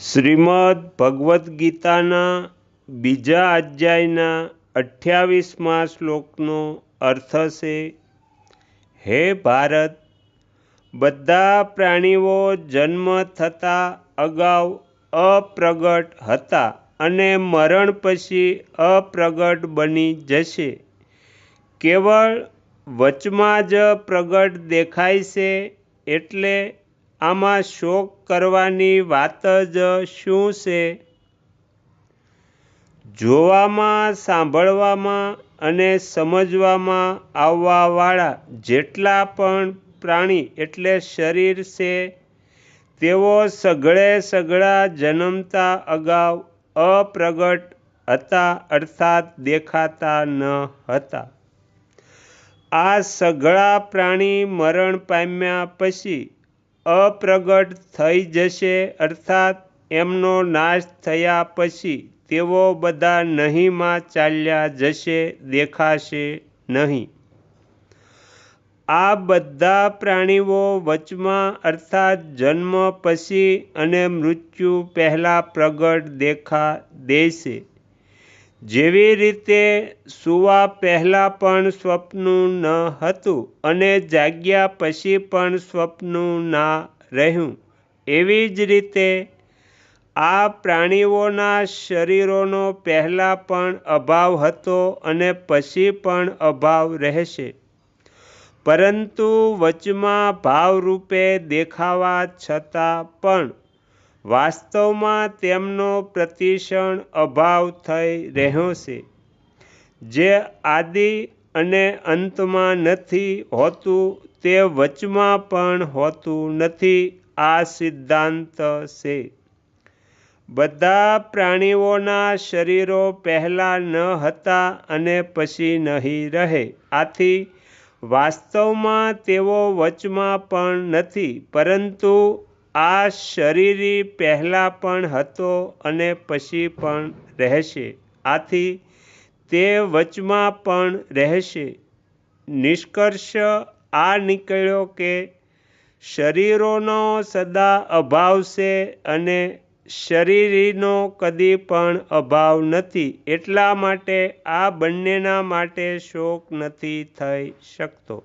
શ્રીમદ્ ભગવદ્ ગીતાના બીજા અધ્યાયના અઠ્યાવીસમાં શ્લોકનો અર્થ છે, હે ભારત, બધા પ્રાણીઓ જન્મ થતાં અગાઉ અપ્રગટ હતા અને મરણ પછી અપ્રગટ બની જશે. કેવળ વચમાં જ પ્રગટ દેખાય છે એટલે આમાં શોક કરવાની વાત જ શું છે? જોવામાં, સાંભળવામાં અને સમજવામાં આવવાવાળા જેટલા પણ પ્રાણી એટલે શરીર છે, તેઓ સઘળે સઘળા જન્મતા અગાઉ અપ્રગટ હતા અર્થાત દેખાતા ન હતા. આ સઘળા પ્રાણી મરણ પામ્યા પછી અપ્રગટ થઈ જશે, અર્થાત એમનો નાશ થયા પછી તેઓ બધા નહીંમાં ચાલ્યા જશે, દેખાશે નહીં. આ બધા પ્રાણીઓ વચમાં, અર્થાત જન્મ પછી અને મૃત્યુ પહેલાં પ્રગટ દેખા દેશે. જેવી રીતે સૂવા પહેલાં પણ સ્વપ્નું ન હતું અને જાગ્યા પછી પણ સ્વપ્નું ના રહ્યું, એવી જ રીતે આ પ્રાણીઓના શરીરોનો પહેલાં પણ અભાવ હતો અને પછી પણ અભાવ રહેશે. પરંતુ વચમાં ભાવરૂપે દેખાવા છતાં પણ વાસ્તવમાં તેમનો પ્રતિક્ષણ અભાવ થઈ રહ્યો છે, જે આદિ અને અંતમાં નથી હોતું, તે વચમાં પણ હોતું નથી, આ સિદ્ધાંત છે. બધા પ્રાણીઓના શરીરો પહેલાં ન હતા અને પછી નહીં રહે. આથી વાસ્તવમાં તેઓ વચમાં પણ નથી, પરંતુ આ શરીરી પહેલાં પણ હતો અને પછી પણ રહેશે. આથી તે વચમાં પણ રહેશે. નિષ્કર્ષ આ નીકળ્યો કે શરીરોનો સદા અભાવ છે અને શરીરીનો કદી પણ અભાવ નથી. એટલા માટે આ બંનેના માટે શોક નથી થઈ શકતો.